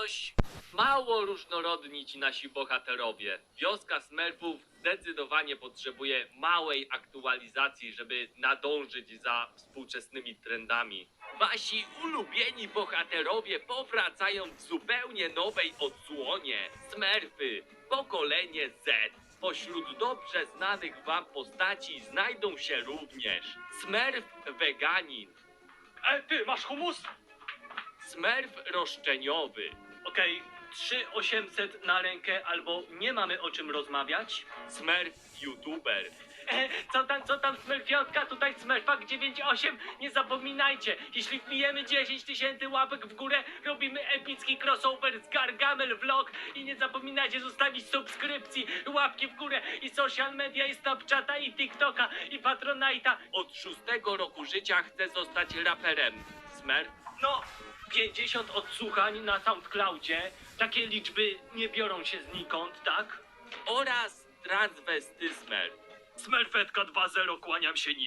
coś mało różnorodni ci nasi bohaterowie. Wioska Smurfów zdecydowanie potrzebuje małej aktualizacji, żeby nadążyć za współczesnymi trendami. Wasi ulubieni bohaterowie powracają w zupełnie nowej odsłonie. Smurfy, pokolenie Z. Pośród dobrze znanych wam postaci znajdą się również Smurf Veganin, E, ty, masz humus? Smurf Roszczeniowy, Okej, 3800 na rękę albo nie mamy o czym rozmawiać. Smurf YouTuber, E, co tam, co tam, Smurfiątka, tutaj Smurfak 98. Nie zapominajcie, jeśli wbijemy 10 tysięcy łapek w górę, robimy epicki crossover z Gargamel Vlog i nie zapominajcie zostawić subskrypcji, łapki w górę i social media, i Snapchata, i TikToka, i Patronite'a. od szóstego roku życia chce zostać raperem. Smurf No, 50 odsłuchań na SoundCloudzie. Takie liczby nie biorą się znikąd, tak? oraz transwestyzmer. Smurfetka 2.0, kłaniam się nisko.